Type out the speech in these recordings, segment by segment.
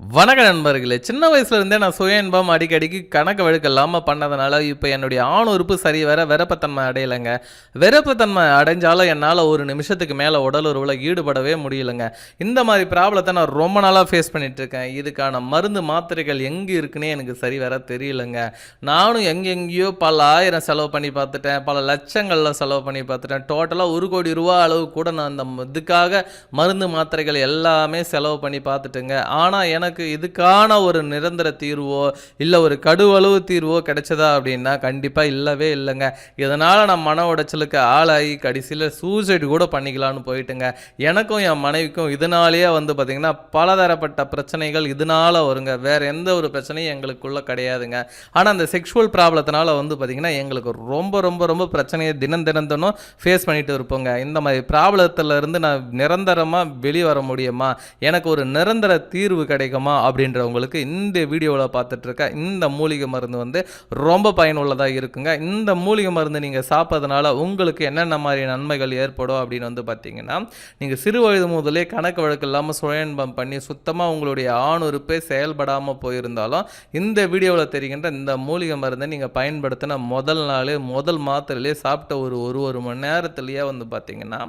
வணக்க நண்பர்களே சின்ன வயசுல இருந்தே நான் சுய இன்பம் அடிக்கடிக்கு கணக்கு வழக்கு இல்லாமல் பண்ணதுனால இப்போ என்னுடைய ஆண் உறுப்பு சரி வர வெறப்பத்தன்மை அடையலைங்க. வெறப்பத்தன்மை அடைஞ்சாலும் என்னால் ஒரு நிமிஷத்துக்கு மேலே உடல் உறவில் ஈடுபடவே முடியலைங்க. இந்த மாதிரி ப்ராப்ளத்தை நான் ரொம்ப நாளாக ஃபேஸ் பண்ணிட்டு இருக்கேன் இதுக்கான மருந்து மாத்திரைகள் எங்கே இருக்குன்னே எனக்கு சரி வர தெரியலங்க. நானும் எங்கெங்கேயோ பல ஆயிரம் செலவு பண்ணி பார்த்துட்டேன். பல லட்சங்களில் செலவு பண்ணி பார்த்துட்டேன். டோட்டலாக ஒரு கோடி ரூபா அளவு கூட நான் அந்த இதுக்காக மருந்து மாத்திரைகள் எல்லாமே செலவு பண்ணி பார்த்துட்டுங்க. ஆனால் எனக்கு இதுக்கான ஒரு நிரந்தர தீர்வோ இல்லை ஒரு கடுவளவு தீர்வோ கிடைச்சதா அப்படின்னா கண்டிப்பாக இல்லவே இல்லைங்க. இதனால் நான் மன உடைச்சலுக்கு ஆளாகி கடைசியில் சூசைடு கூட பண்ணிக்கலான்னு போயிட்டுங்க. எனக்கும் என் மனைவிக்கும் இதனாலேயே வந்து பார்த்திங்கன்னா பலதரப்பட்ட பிரச்சனைகள் இதனால் வருங்க. வேறு எந்த ஒரு பிரச்சனையும் எங்களுக்குள்ளே கிடையாதுங்க. ஆனால் அந்த செக்ஷுவல் ப்ராப்ளத்தினால வந்து பார்த்திங்கன்னா எங்களுக்கு ரொம்ப ரொம்ப ரொம்ப பிரச்சனையை தினம் தினம் தினம் ஃபேஸ் பண்ணிட்டு இருப்போங்க. இந்த மாதிரி ப்ராப்ளத்தில் இருந்து நான் நிரந்தரமாக வெளியே வர முடியுமா? எனக்கு ஒரு நிரந்தர தீர்வு கிடைக்கும்? அப்படின்றவங்களுக்கு இந்த வீடியோவில் பார்த்துட்ருக்க இந்த மூலிகை மருந்து வந்து ரொம்ப பயனுள்ளதாக இருக்குங்க. இந்த மூலிகை மருந்து நீங்கள் சாப்பிட்றதுனால உங்களுக்கு என்னென்ன மாதிரி நன்மைகள் ஏற்படும் அப்படின்னு வந்து பார்த்தீங்கன்னா நீங்கள் சிறு வயது முதலே கணக்கு வழக்கு இல்லாமல் சுயன்பம் பண்ணி சுத்தமாக உங்களுடைய ஆணுறுப்பே செயல்படாமல் போயிருந்தாலும் இந்த வீடியோவில் தெரிகின்ற இந்த மூலிகை மருந்தை நீங்கள் பயன்படுத்தின முதல் நாள் முதல் மாத்திரையிலே சாப்பிட்ட ஒரு ஒரு ஒரு மணி நேரத்துலேயே வந்து பார்த்தீங்கன்னா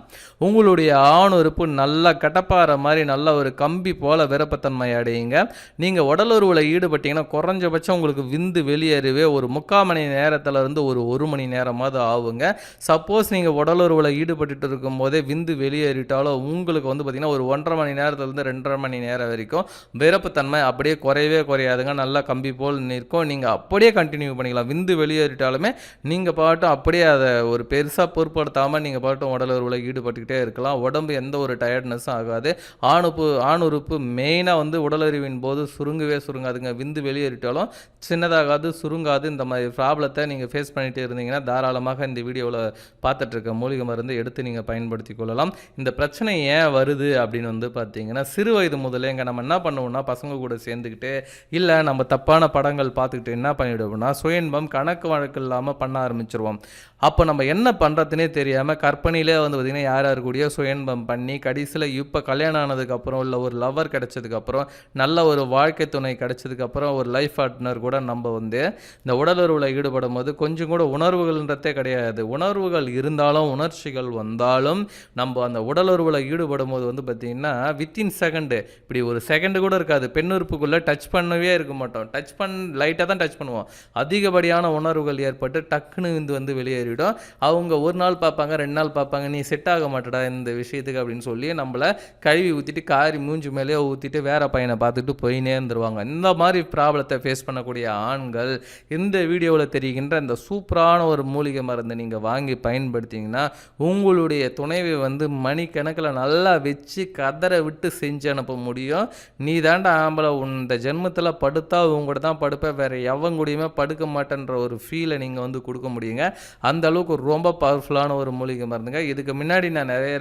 உங்களுடைய ஆணுறுப்பு நல்லா கட்டப்பாற மாதிரி நல்ல ஒரு கம்பி போல விருப்பத்தன்மை அடையுங்க நீங்கள் உடலுறவில் ஈடுபட்டீங்கன்னா குறைஞ்சபட்சம் உங்களுக்கு விந்து வெளியேறவே ஒரு முக்கால் மணி நேரத்தில் இருந்து ஒரு ஒரு மணி நேரமாவது ஆகுங்க. சப்போஸ் நீங்கள் உடலுறவில் ஈடுபட்டுட்டு இருக்கும்போதே விந்து வெளியேறிட்டாலோ உங்களுக்கு வந்து பார்த்திங்கன்னா ஒரு ஒன்றரை மணி நேரத்துலேருந்து ரெண்டரை மணி நேரம் வரைக்கும் விரப்புத்தன்மை அப்படியே குறையவே குறையாதுங்க. நல்லா கம்பி போல் நிற்கும். நீங்கள் அப்படியே கண்டினியூ பண்ணிக்கலாம். விந்து வெளியேறிட்டாலுமே நீங்கள் பாட்டும் அப்படியே அதை ஒரு பெருசாக பொருட்படுத்தாமல் நீங்கள் பாட்டும் உடலுறவில் ஈடுபட்டுக்கிட்டே இருக்கலாம். உடம்பு எந்த ஒரு டயர்ட்னஸும் ஆகாது. ஆணுப்பு ஆணுறுப்பு மெயினாக வந்து உடலறிவின் போது சுருங்கவே சுருங்காதுங்க. விந்து வெளியேறிட்டாலும் சின்னதாகாது சுருங்காது. இந்த மாதிரி ப்ராப்ளத்தை நீங்கள் ஃபேஸ் பண்ணிட்டு இருந்தீங்கன்னா தாராளமாக இந்த வீடியோவில் பார்த்துட்ருக்க மூலிகை மருந்து எடுத்து நீங்கள் பயன்படுத்தி கொள்ளலாம். இந்த பிரச்சனை ஏன் வருது அப்படின்னு வந்து பார்த்தீங்கன்னா சிறு வயது முதலேங்க நம்ம என்ன பண்ணுவோம்னா பசங்க கூட சேர்ந்துக்கிட்டு இல்லை நம்ம தப்பான படங்கள் பார்த்துக்கிட்டு என்ன பண்ணிவிடுவோம்னா சுயன்பம் கணக்கு வழக்கு இல்லாமல் பண்ண ஆரம்பிச்சிருவோம். அப்போ நம்ம என்ன பண்ணுறதுனே தெரியாமல் கற்பனையிலே வந்து பார்த்திங்கன்னா யார் யார் கூடயோ சுயன்பம் பண்ணி கடைசியில் இப்போ கல்யாணம் ஆனதுக்கப்புறம் இல்லை ஒரு லவர் கிடச்சதுக்கப்புறம் நல்ல ஒரு வாழ்க்கை துணை கிடைச்சதுக்கப்புறம் ஒரு லைஃப் பார்ட்னர் கூட நம்ம வந்து இந்த உடலுறவில் ஈடுபடும் போது கொஞ்சம் கூட உணர்வுகள்ன்றதே கிடையாது. உணர்வுகள் இருந்தாலும் உணர்ச்சிகள் வந்தாலும் நம்ம அந்த உடலுறவில் ஈடுபடும் போது வந்து பார்த்திங்கன்னா வித்தின் செகண்டு இப்படி ஒரு செகண்டு கூட இருக்காது. பெண்ணுறுப்புக்குள்ளே டச் பண்ணவே இருக்க மாட்டோம். டச் பண் லைட்டாக தான் டச் பண்ணுவோம். அதிகப்படியான உணர்வுகள் ஏற்பட்டு டக்குன்னு இது வந்து வெளியேறிடும். அவங்க ஒரு நாள் பார்ப்பாங்க ரெண்டு நாள் பார்ப்பாங்க நீ செட் ஆக மாட்டடா இந்த விஷயத்துக்கு அப்படின்னு சொல்லி நம்மளை கழுவி ஊற்றிட்டு காரி மூஞ்சி மேலேயே ஊற்றிட்டு வேற பையனை பார்த்துட்டு போயினே இருந்துருவாங்க. இந்த மாதிரி ப்ராப்ளத்தை ஃபேஸ் பண்ணக்கூடிய ஆண்கள் இந்த வீடியோவில் தெரிகின்ற இந்த சூப்பரான ஒரு மூலிகை மருந்தை நீங்கள் வாங்கி பயன்படுத்திங்கன்னா உங்களுடைய துணைவை வந்து மணிக்கணக்கில் நல்லா வச்சு கதரை விட்டு செஞ்சு அனுப்ப முடியும். நீ தாண்டா ஆம்பளை உன் இந்த ஜென்மத்தில் படுத்தா உங்க கூட தான் படுப்பேன். வேறு எவன் கூடயுமே படுக்க மாட்டேன்ற ஒரு ஃபீலை நீங்கள் வந்து கொடுக்க முடியுங்க. அந்த அளவுக்கு ரொம்ப பவர்ஃபுல்லான ஒரு மூலிகை மருந்துங்க. இதுக்கு முன்னாடி நான் நிறைய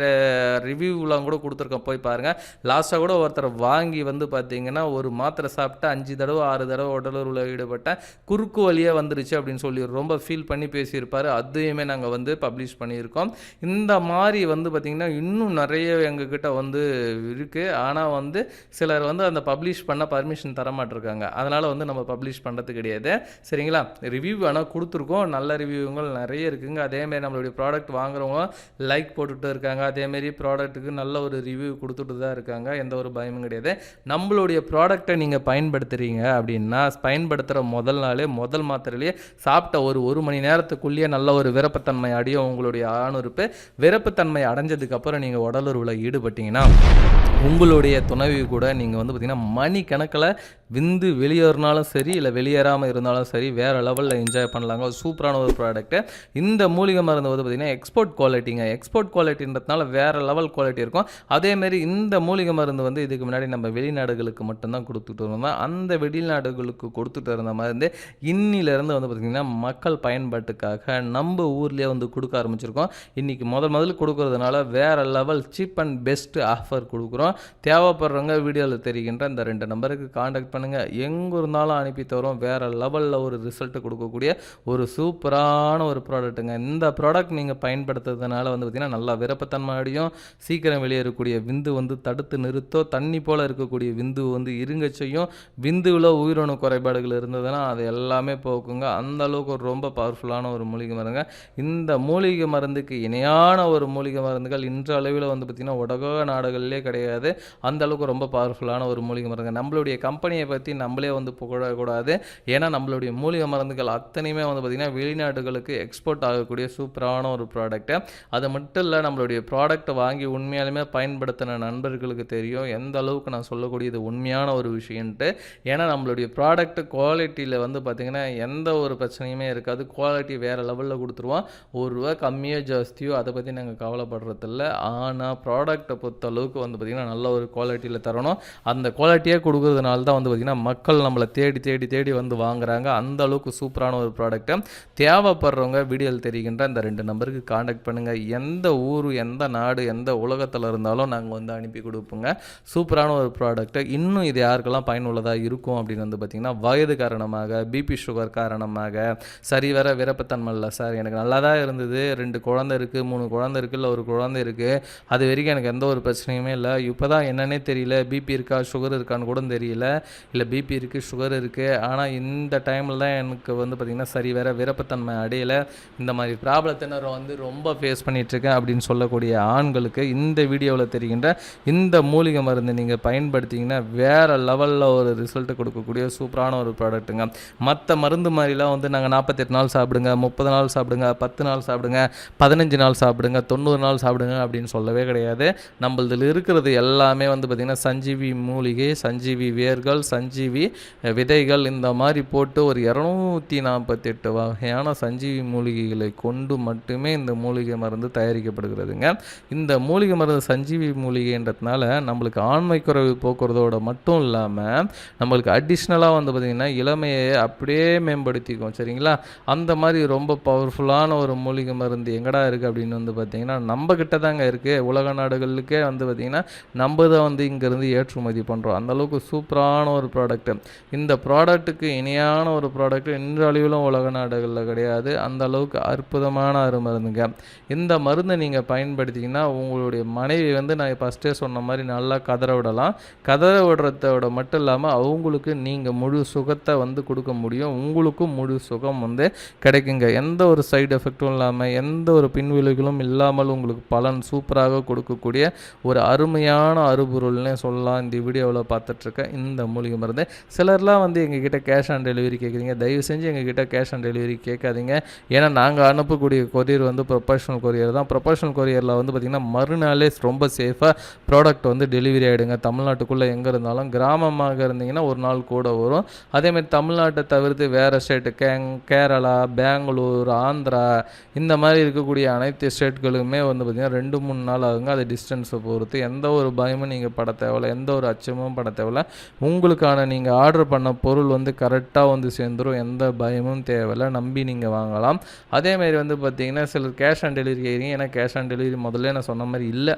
ரிவ்யூலாம் கூட கொடுத்துருக்கேன். போய் பாருங்கள் லாஸ்ட்டாக கூட ஒருத்தர் வாங்கி வந்து பார்த்தீங்கன்னா ஒரு மாத்திரை சாப்பிட்டு அஞ்சு தடவை ஆறு தடவை உடலுறவில் ஈடுபட்டேன் குறுக்கு வழியாக வந்துருச்சு அப்படின்னு சொல்லி ரொம்ப ஃபீல் பண்ணி பேசியிருப்பார். அதையுமே நாங்கள் வந்து பப்ளிஷ் பண்ணியிருக்கோம். இந்த மாதிரி வந்து பார்த்திங்கன்னா இன்னும் நிறைய எங்ககிட்ட வந்து இருக்குது ஆனால் வந்து சிலர் வந்து அந்த பப்ளிஷ் பண்ண பர்மிஷன் தர மாட்டிருக்காங்க அதனால் வந்து நம்ம பப்ளிஷ் பண்ணுறது கிடையாது. சரிங்களா? ரிவ்யூ ஆனால் கொடுத்துருக்கோம். நல்ல ரிவ்யூங்கள் நிறைய இருக்குங்க. அதேமாரி நம்மளுடைய ப்ராடக்ட் வாங்குறவங்க லைக் போட்டுட்டு இருக்காங்க. அதேமாரி ப்ராடக்ட்டுக்கு நல்ல ஒரு ரிவ்யூ கொடுத்துட்டு தான் இருக்காங்க. எந்த ஒரு பயமும் கிடையாது. உங்களுடைய ப்ராடக்டை நீங்கள் பயன்படுத்துகிறீங்க அப்படின்னா பயன்படுத்துகிற முதல் நாளே முதல் மாத்திரையிலேயே சாப்பிட்ட ஒரு ஒரு மணி நேரத்துக்குள்ளேயே நல்ல ஒரு விருப்பத்தன்மை அடையும் உங்களுடைய ஆணுறுப்பு. விருப்பத்தன்மை அடைஞ்சதுக்கப்புறம் நீங்கள் உடலுறவில் ஈடுபட்டீங்கன்னா உங்களுடைய துணைவி கூட நீங்கள் வந்து பார்த்திங்கன்னா மணி கணக்கில் விந்து வெளியேறினாலும் சரி இல்லை வெளியேறாமல் இருந்தாலும் சரி வேறு லெவலில் என்ஜாய் பண்ணலாங்க. ஒரு சூப்பரான ஒரு ப்ராடக்ட்டு இந்த மூலிகை மருந்து வந்து பார்த்திங்கன்னா எக்ஸ்போர்ட் குவாலிட்டிங்க எக்ஸ்போர்ட் குவாலிட்டின்றதுனால வேறு லெவல் குவாலிட்டி இருக்கும். அதேமாரி இந்த மூலிகை மருந்து வந்து இதுக்கு முன்னாடி நம்ம வெளிநாடுகளுக்கு மட்டும்தான் கொடுத்துட்டு இருந்தோம். அந்த வெளிநாடுகளுக்கு கொடுத்துட்டு இருந்த மருந்து இன்னிலேருந்து வந்து பார்த்திங்கன்னா மக்கள் பயன்பாட்டுக்காக நம்ம ஊர்லேயே வந்து கொடுக்க ஆரம்பிச்சிருக்கோம். இன்றைக்கி முதல் முதல்ல கொடுக்கறதுனால வேறு level cheap and best offer கொடுக்குறோம். தேவைப்படுறவங்க வீடியோவில் தெரிகின்ற இந்த ரெண்டு நம்பருக்கு காண்டாக்ட் பண்ணுங்கள் எங்கே இருந்தாலும் அனுப்பி தரோம். வேறு லெவலில் ஒரு ரிசல்ட் கொடுக்கக்கூடிய ஒரு சூப்பரான ஒரு ப்ராடக்ட்டுங்க இந்த ப்ராடக்ட் நீங்கள் பயன்படுத்துறதுனால வந்து பார்த்திங்கன்னா நல்லா விருப்பத்தன்மையோடையும் சீக்கிரம் வெளியேறக்கூடிய விந்து வந்து தடுத்து நிறுத்தோ தண்ணி போல் இருக்கக்கூடிய விந்து வந்து இருங்க செய்யும். விந்துவில் உயிரணு குறைபாடுகள் இருந்ததுன்னா அது எல்லாமே போக்குங்க. அந்த அளவுக்கு ஒரு ரொம்ப பவர்ஃபுல்லான ஒரு மூலிகை மருந்துங்க. இந்த மூலிகை மருந்துக்கு இணையான ஒரு மூலிகை மருந்துகள் இன்றளவில் வந்து பார்த்திங்கன்னா உலக நாடுகள்லேயே கிடையாது. அந்த அளவுக்கு ரொம்ப பவர்ஃபுல்லான ஒரு மூலிகை மருந்துங்க. நம்மளுடைய கம்பெனியை பற்றி நம்மளே வந்து புகழக்கூடாது. ஏன்னா நம்மளுடைய மூலிகை மருந்துகள் அத்தனையுமே வந்து பார்த்திங்கன்னா வெளிநாடுகளுக்கு எக்ஸ்போர்ட் ஆகக்கூடிய சூப்பரான ஒரு ப்ராடக்ட்டு அது மட்டும் இல்லை நம்மளுடைய ப்ராடக்ட்டை வாங்கி உண்மையாலுமே பயன்படுத்தின நண்பர்களுக்கு தெரியும். எந்த அளவுக்கு நான் சொல்லக்கூடியது உண்மையான ஒரு விஷயன்ட்டு ஏன்னா நம்மளுடைய ப்ராடக்ட் குவாலிட்டியில் வந்து பார்த்திங்கன்னா எந்த ஒரு பிரச்சனையுமே இருக்காது. குவாலிட்டி வேறு லெவலில் கொடுத்துருவோம். ஒரு ரூபா கம்மியோ ஜாஸ்தியோ அதை பற்றி நாங்கள் கவலைப்படுறதில்ல. ஆனால் ப்ராடக்ட்டை பொறுத்த அளவுக்கு வந்து பார்த்திங்கன்னா நல்ல ஒரு குவாலிட்டியில் தரணும். அந்த குவாலிட்டியே கொடுக்குறதுனால தான் வந்து பார்த்தீங்கன்னா மக்கள் நம்மளை தேடி தேடி தேடி வந்து வாங்குறாங்க. அந்த அளவுக்கு சூப்பரான ஒரு ப்ராடக்ட்டை தேவைப்படுறவங்க வீடியோவில் தெரிகின்ற இந்த ரெண்டு நம்பருக்கு காண்டாக்ட் பண்ணுங்கள் எந்த ஊர் எந்த நாடு எந்த உலகத்தில் இருந்தாலும் நாங்கள் வந்து அனுப்பி கொடுப்போங்க. சூப்பரான ஒரு ப்ராடக்ட்டு இன்னும் இது யாருக்கெல்லாம் பயனுள்ளதாக இருக்கும் அப்படின்னு வந்து பார்த்திங்கன்னா வயது காரணமாக பிபி சுகர் காரணமாக சரி வர விரப்பத்தன்மை இல்லை சார் எனக்கு நல்லா தான் இருந்தது. ரெண்டு குழந்தை இருக்குது மூணு குழந்தை இருக்குது இல்லை ஒரு குழந்தை இருக்குது அது வரைக்கும் எனக்கு எந்த ஒரு பிரச்சனையுமே இல்லை. இப்போ தான் என்னன்னே தெரியல. பிபி இருக்கா சுகர் இருக்கான்னு கூட தெரியல. இல்லை பிபி இருக்குது சுகர் இருக்குது ஆனால் இந்த டைமில் தான் எனக்கு வந்து பார்த்திங்கன்னா சரி வேறு விருப்பத்தன்மை அடையலை. இந்த மாதிரி ப்ராப்ளத்தை நான் வந்து ரொம்ப ஃபேஸ் பண்ணிகிட்ருக்கேன் அப்படின்னு சொல்லக்கூடிய ஆண்களுக்கு இந்த வீடியோவில் தெரிகின்ற இந்த மூலிகை மருந்து நீங்கள் பயன்படுத்திங்கன்னா வேறு லெவலில் ஒரு ரிசல்ட் கொடுக்கக்கூடிய சூப்பரான ஒரு ப்ராடக்ட்டுங்க மற்ற மருந்து மாதிரிலாம் வந்து நாங்கள் நாற்பத்தெட்டு நாள் சாப்பிடுங்க முப்பது நாள் சாப்பிடுங்க பத்து நாள் சாப்பிடுங்க பதினஞ்சு நாள் சாப்பிடுங்க தொண்ணூறு நாள் சாப்பிடுங்க அப்படின்னு சொல்லவே கிடையாது. நம்மளதில் இருக்கிறது எல்லாமே வந்து பார்த்திங்கன்னா சஞ்சீவி மூலிகை சஞ்சீவி வேர்கள் சஞ்சீவி விதைகள் இந்த மாதிரி போட்டு ஒரு இரநூத்தி நாற்பத்தெட்டு வகையான சஞ்சீவி மூலிகைகளை கொண்டு மட்டுமே இந்த மூலிகை மருந்து தயாரிக்கப்படுகிறதுங்க. இந்த மூலிகை மருந்து சஞ்சீவி மூலிகைன்றதுனால நம்மளுக்கு ஆண்மை குறைவு போக்குறதோட மட்டும் இல்லாமல் நம்மளுக்கு அடிஷ்னலாக வந்து பார்த்திங்கன்னா இளமையை அப்படியே மேம்படுத்திக்கும் சரிங்களா? அந்த மாதிரி ரொம்ப பவர்ஃபுல்லான ஒரு மூலிகை மருந்து எங்கடா இருக்குது அப்படின்னு வந்து பார்த்திங்கன்னா நம்ம கிட்ட தாங்க இருக்குது உலக நாடுகளுக்கே வந்து பார்த்திங்கன்னா நம்ம தான் வந்து இங்கேருந்து ஏற்றுமதி பண்ணுறோம் அந்தளவுக்கு சூப்பரான ஒரு ப்ராடக்ட் இந்த ப்ராடக்ட்டுக்கு இணையான ஒரு ப்ராடக்ட் இன்றளவிலும் உலக நாடுகளில் கிடையாது. அந்த அளவுக்கு அற்புதமான அருமருந்துங்க. இந்த மருந்தை நீங்கள் பயன்படுத்திங்கன்னா உங்களுடைய மனைவி வந்து நான் ஃபஸ்ட்டே சொன்ன மாதிரி நல்லா கதற விடலாம். கதற விடுறதோட மட்டும் இல்லாமல் அவங்களுக்கு நீங்கள் முழு சுகத்தை வந்து கொடுக்க முடியும். உங்களுக்கும் முழு சுகம் வந்து கிடைக்குங்க. எந்த ஒரு சைடு எஃபெக்ட்டும் இல்லாமல் எந்த ஒரு பின்விளைவுகளும் இல்லாமல் உங்களுக்கு பலன் சூப்பராக கொடுக்கக்கூடிய ஒரு அருமையான அருபொருள்னே சொல்லலாம். இந்த வீடியோவில் பார்த்துட்ருக்கேன் இந்த மூலிகை இருந்தேன். சிலர்லாம் வந்து எங்ககிட்ட கேஷ் ஆன் டெலிவரி கேட்குறீங்க தயவு செஞ்சு எங்ககிட்ட கேஷ் ஆன் டெலிவரி கேட்காதீங்க. ஏன்னா நாங்கள் அனுப்பக்கூடிய கொரியர் வந்து ப்ரொஃபஷனல் கொரியர் தான். ப்ரொஃபஷனல் கொரியரில் வந்து பார்த்திங்கன்னா மறுநாளே ரொம்ப சேஃபாக ப்ராடக்ட் வந்து டெலிவரி ஆகிடுங்க தமிழ்நாட்டுக்குள்ளே எங்கே இருந்தாலும் கிராமமாக இருந்தீங்கன்னா ஒரு நாள் கூட வரும். அதேமாதிரி தமிழ்நாட்டை தவிர்த்து வேறு ஸ்டேட்டு கேங் கேரளா பெங்களூர் ஆந்திரா இந்த மாதிரி இருக்கக்கூடிய அனைத்து ஸ்டேட்களுமே வந்து பார்த்திங்கன்னா ரெண்டு மூணு நாள் ஆகுங்க. அது டிஸ்டன்ஸை பொறுத்து எந்த ஒரு பயமும் நீங்கள் பட தேவையில்ல. எந்த ஒரு அச்சமும் பட தேவையில்ல. உங்களுக்கான நீங்கள் ஆர்டர் பண்ண பொருள் வந்து கரெக்டாக வந்து சேர்ந்துரும். எந்த பயமும் தேவையில்ல. நம்பி நீங்கள் வாங்கலாம். அதேமாதிரி வந்து பார்த்தீங்கன்னா சிலர் கேஷ் ஆன் டெலிவரி கேட்குறீங்க ஏன்னா கேஷ் ஆன் டெலிவரி முதல்ல நான் சொன்ன மாதிரி இல்லை.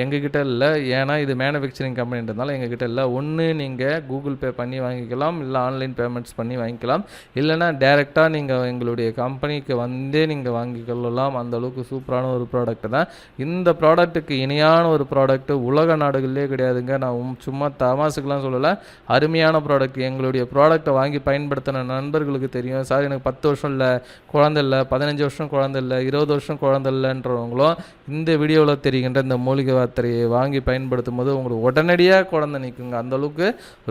எங்ககிட்ட இல்லை. ஏன்னா இது மேனுஃபேக்சரிங் கம்பெனின்றதுனால எங்ககிட்ட இல்லை. ஒன்று நீங்கள் கூகுள் பே பண்ணி வாங்கிக்கலாம். இல்லை ஆன்லைன் பேமெண்ட்ஸ் பண்ணி வாங்கிக்கலாம். இல்லைனா டேரெக்டாக நீங்கள் எங்களுடைய கம்பெனிக்கு வந்தே நீங்கள் வாங்கிக்கொள்ளலாம் அந்த அளவுக்கு சூப்பரான ஒரு ப்ராடக்ட் தான். இந்த ப்ராடக்ட்டுக்கு இணையான ஒரு ப்ராடக்ட்டு உலக நாடுகள்லேயே கிடையாதுங்க. நான் சும்மா தமாசுக்கெலாம் சொல்லலை. அருமையான ப்ராடக்ட் எங்களுடைய ப்ராடக்ட்டை வாங்கி பயன்படுத்தின நண்பர்களுக்கு தெரியும். சார் எனக்கு பத்து வருஷம் இல்லை. குழந்தை இல்லை. பதினஞ்சு வருஷம் குழந்தை இல்லை. இருபது வருஷம் குழந்தை இல்லைன்றவங்களும் இந்த வீடியோவில் தெரிகின்ற இந்த மூலிகை வார்த்தையை வாங்கி பயன்படுத்தும் போது உங்களுக்கு உடனடியாக குழந்தை நிற்குங்க அந்த அளவுக்கு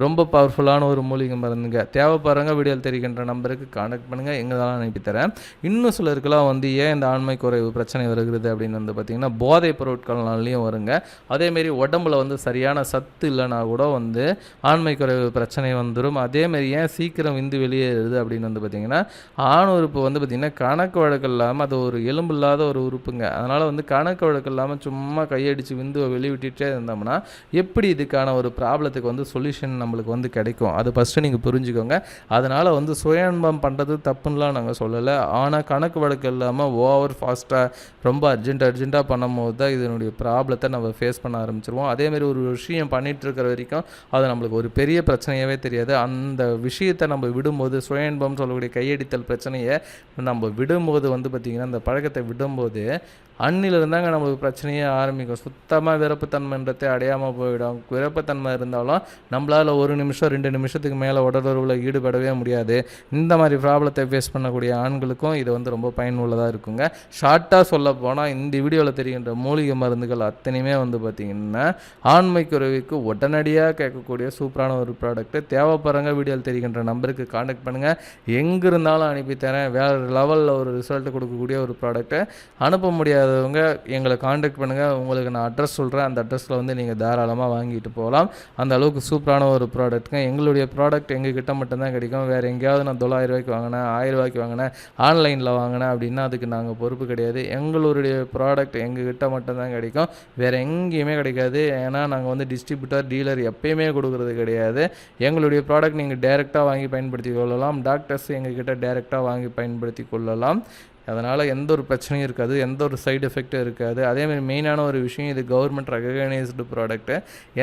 ரொம்ப பவர்ஃபுல்லான ஒரு மூலிகை மருந்துங்க. தேவைப்படுறவங்க வீடியோவில் தெரிகின்ற நம்பருக்கு கான்டாக்ட் பண்ணுங்கள் எங்களால் அனுப்பி இன்னும் சிலருக்குலாம் வந்து ஏன் இந்த ஆண்மை குறைவு பிரச்சனை வருகிறது அப்படின்னு வந்து பார்த்திங்கன்னா போதைப் பொருட்கள்னாலையும் வருங்க. அதேமாரி உடம்புல வந்து சரியான சத்து இல்லைனா கூட வந்து ஆண்மை குறைவு பிரச்சனை வந்துடும் அதேமாரி ஏன் சீக்கிரம் விந்து வெளியேறுது அப்படின்னு வந்து பார்த்திங்கன்னா ஆண் உறுப்பு வந்து பார்த்திங்கன்னா கணக்கு வழக்கு இல்லாமல் அது ஒரு எலும்பு இல்லாத ஒரு உறுப்புங்க. அதனால் வந்து கணக்கு வழக்கு இல்லாமல் சும்மா கையடிச்சு விந்துவை வெளிவிட்டுட்டே இருந்தோம்னா எப்படி இதுக்கான ஒரு ப்ராப்ளத்துக்கு வந்து சொல்யூஷன் நம்மளுக்கு வந்து கிடைக்கும்? அது ஃபஸ்ட்டு நீங்கள் புரிஞ்சுக்கோங்க. அதனால் வந்து சுயன்பம் பண்ணுறது தப்புன்னெலாம் நாங்கள் சொல்லலை. ஆனால் கணக்கு வழக்கு இல்லாமல் ஓவர் ஃபாஸ்ட்டாக ரொம்ப அர்ஜென்ட் அர்ஜென்ட்டாக பண்ணும்போது தான் இதனுடைய ப்ராப்ளத்தை நம்ம ஃபேஸ் பண்ண ஆரம்பிச்சிருவோம். அதேமாரி ஒரு விஷயம் பண்ணிட்டு இருக்கிற வரைக்கும் அது நம்மளுக்கு ஒரு பெரிய பிரச்சனையாகவே தெரியாது. அந்த விஷயத்தை நம்ம விடும்போது சுயன்பம் சொல்லக்கூடிய கையடித்தல் பிரச்சனையை நம்ம விடும்போது வந்து பார்த்திங்கன்னா அந்த பழக்கத்தை விடும்போது அன்னிலிருந்து நம்மளுக்கு பிரச்சனையே ஆரம்பிக்கும். சுத்தமாக விருப்பத்தன்மைன்றதை அடையாமல் போயிடும். விருப்பத்தன்மை இருந்தாலும் நம்மளால் ஒரு நிமிஷம் ரெண்டு நிமிஷத்துக்கு மேலே உடலுறவில் ஈடுபடவே முடியாது. இந்த மாதிரி ப்ராப்ளத்தை ஃபேஸ் பண்ணக்கூடிய ஆண்களுக்கும் இது வந்து ரொம்ப பயனுள்ளதாக இருக்குங்க. ஷார்ட்டாக சொல்ல போனால் இந்த வீடியோவில் தெரிகின்ற மூலிகை மருந்துகள் அத்தனையுமே வந்து பார்த்திங்கன்னா ஆண்மை குறைவுக்கு உடனடியாக கேட்கக்கூடிய சூப்பரான ஒரு ப்ராடக்ட்டு தேவைப்படுறங்க வீடியோவில் தெரிகின்ற நம்பருக்கு காண்டாக்ட் பண்ணுங்கள் எங்கே இருந்தாலும் அனுப்பி தரேன். வேறு லெவலில் ஒரு ரிசல்ட் கொடுக்கக்கூடிய ஒரு ப்ராடக்ட்டை அனுப்ப முடியாதவங்க எங்களை காண்டாக்ட் பண்ணுங்கள் உங்களுக்கு நான் அட்ரஸ் சொல்கிறேன் அந்த அட்ரஸில் வந்து நீங்கள் தாராளமாக வாங்கிட்டு போகலாம் அந்த அளவுக்கு சூப்பரான ஒரு ப்ராடக்ட்டுங்க எங்களுடைய ப்ராடக்ட் எங்கள் கிட்ட மட்டும்தான் கிடைக்கும். வேறு எங்கேயாவது நான் தொள்ளாயிரம் ரூபாய்க்கு வாங்கினேன் ஆயிரம் ரூபாய்க்கு வாங்கினேன் ஆன்லைனில் வாங்கினேன் அப்படின்னா அதுக்கு நாங்கள் பொறுப்பு கிடையாது. எங்களுடைய ப்ராடக்ட் எங்கள் கிட்ட மட்டும்தான் கிடைக்கும். வேறு எங்கேயுமே கிடைக்காது. ஏன்னா நாங்கள் வந்து டிஸ்ட்ரிபியூட்டர் டீலர் எப்பயுமே கொடுக்குறது கிடையாது. எங்களுடைய ப்ராடக்ட் நீங்கள் டேரெக்டாக வாங்கி பயன்படுத்தி கொள்ளலாம். டாக்டர்ஸ் எங்ககிட்ட டேரெக்டாக வாங்கி பயன்படுத்தி கொள்ளலாம். அதனால் எந்த ஒரு பிரச்சனையும் இருக்காது எந்த ஒரு சைடு எஃபெக்ட்டும் இருக்காது. அதேமாதிரி மெயினான ஒரு விஷயம் இது கவர்மெண்ட் ரெகனைஸ்டு ப்ராடக்ட்டு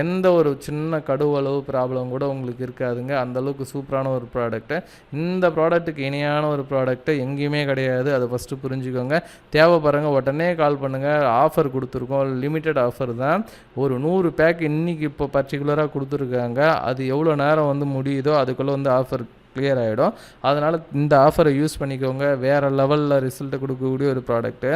எந்த ஒரு சின்ன கடுவளவு ப்ராப்ளம் கூட உங்களுக்கு இருக்காதுங்க. அந்தளவுக்கு சூப்பரான ஒரு ப்ராடக்ட்டு இந்த ப்ராடக்ட்டுக்கு இணையான ஒரு ப்ராடக்ட்டு எங்கேயுமே கிடையாது. அதை ஃபஸ்ட்டு புரிஞ்சுக்கோங்க. தேவைப்படுறங்க உடனே கால் பண்ணுங்கள் ஆஃபர் கொடுத்துருக்கோம். லிமிட்டட் ஆஃபர் தான். ஒரு நூறு பேக் இன்றைக்கி இப்போ பர்டிகுலராக கொடுத்துருக்காங்க. அது எவ்வளோ நேரம் வந்து முடியுதோ அதுக்குள்ளே வந்து ஆஃபர் கிளியர் ஆகிடும் அதனால் இந்த ஆஃபரை யூஸ் பண்ணிக்கோங்க. வேறு லெவலில் ரிசல்ட்டை கொடுக்கக்கூடிய ஒரு ப்ராடக்ட்டு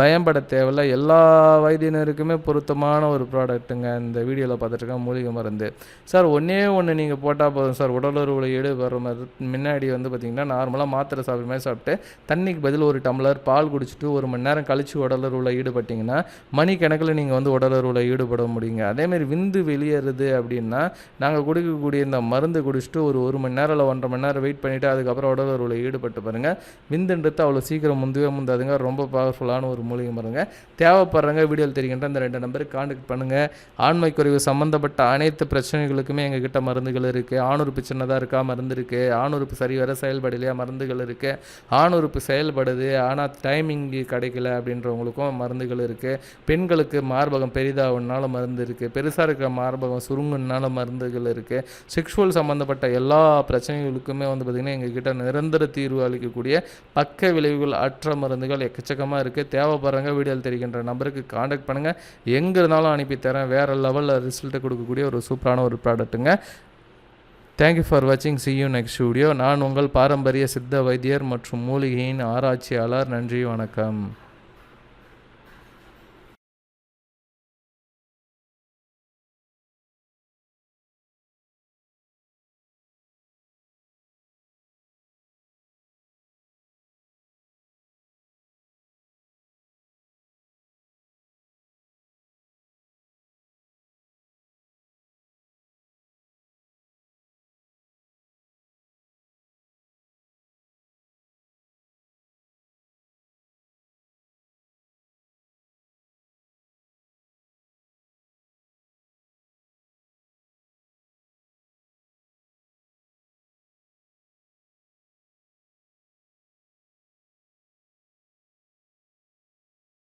பயம்பட தேவையில்ல. எல்லா வயதினருக்குமே பொருத்தமான ஒரு ப்ராடக்ட்டுங்க இந்த வீடியோவில் பார்த்துட்ருக்கேன் மூலிகை மருந்து. சார் ஒன்றே ஒன்று நீங்கள் போட்டால் போதும் சார் உடலுறவுல ஈடுபடுற மாதிரி முன்னாடி வந்து பார்த்திங்கன்னா நார்மலாக மாத்திரை சாப்பிட்ற மாதிரி சாப்பிட்டு தண்ணிக்கு பதில் ஒரு டம்ளர் பால் குடிச்சிட்டு ஒரு மணி நேரம் கழித்து உடலுறவுல ஈடுபட்டிங்கன்னா மணிக்கணக்கில் நீங்கள் வந்து உடலுறவுல ஈடுபட முடியுங்க. அதேமாதிரி விந்து வெளியேறுது அப்படின்னா நாங்கள் கொடுக்கக்கூடிய இந்த மருந்து குடிச்சிட்டு ஒரு ஒரு மணி நேரம் இல்லை ஒன்றரை மணி நேரம் வெயிட் பண்ணிவிட்டு அதுக்கப்புறம் உடல் உறவில் ஈடுபட்டு பாருங்கள் விந்துன்றது அவ்வளோ சீக்கிரம் முந்தவே முந்தாதுங்க. ரொம்ப பவர்ஃபுல்லான ஒரு மூலிகை மருங்க தேவைப்படுறங்க வீடியோவில் தெரிகின்ற இந்த ரெண்டு நம்பருக்கு காண்டாக்ட் பண்ணுங்கள் ஆண்மை குறைவு சம்மந்தப்பட்ட அனைத்து பிரச்சனைகளுக்குமே எங்கள் கிட்ட மருந்துகள் இருக்குது ஆணுறுப்பு சின்னதாக இருக்கா? மருந்து இருக்குது ஆணுறுப்பு சரி வர செயல்படலையா? மருந்துகள் இருக்குது ஆணுறுப்பு செயல்படுது ஆனால் டைமிங் கிடைக்கல அப்படின்றவங்களுக்கும் மருந்துகள் இருக்குது பெண்களுக்கு மார்பகம் பெரிதாகனால மருந்து இருக்குது பெருசாக இருக்கிற மார்பகம் சுருங்குனால மருந்துகள் இருக்குது செக்ஷுவல் சம்மந்தப்பட்ட எல்லா பிரச்சனைகளுக்கும் வந்து பார்த்திங்கன்னா எங்ககிட்ட நிரந்தர தீர்வு அளிக்கக்கூடிய பக்க விளைவுகள் அற்ற மருந்துகள் எக்கச்சக்கமாக இருக்குது தேவைப்படுறவங்க வீடியோவில் தெரிகின்ற நம்பருக்கு காண்டாக்ட் பண்ணுங்கள் எங்கே இருந்தாலும் அனுப்பி தரேன். வேறு லெவலில் ரிசல்ட்டை கொடுக்கக்கூடிய ஒரு சூப்பரான ஒரு ப்ராடக்ட்டுங்க தேங்க்யூ ஃபார் வாட்சிங் சி யூ நெக்ஸ்ட் வீடியோ நான் உங்கள் பாரம்பரிய சித்த வைத்தியர் மற்றும் மூலிகையின் ஆராய்ச்சியாளர். நன்றி வணக்கம்.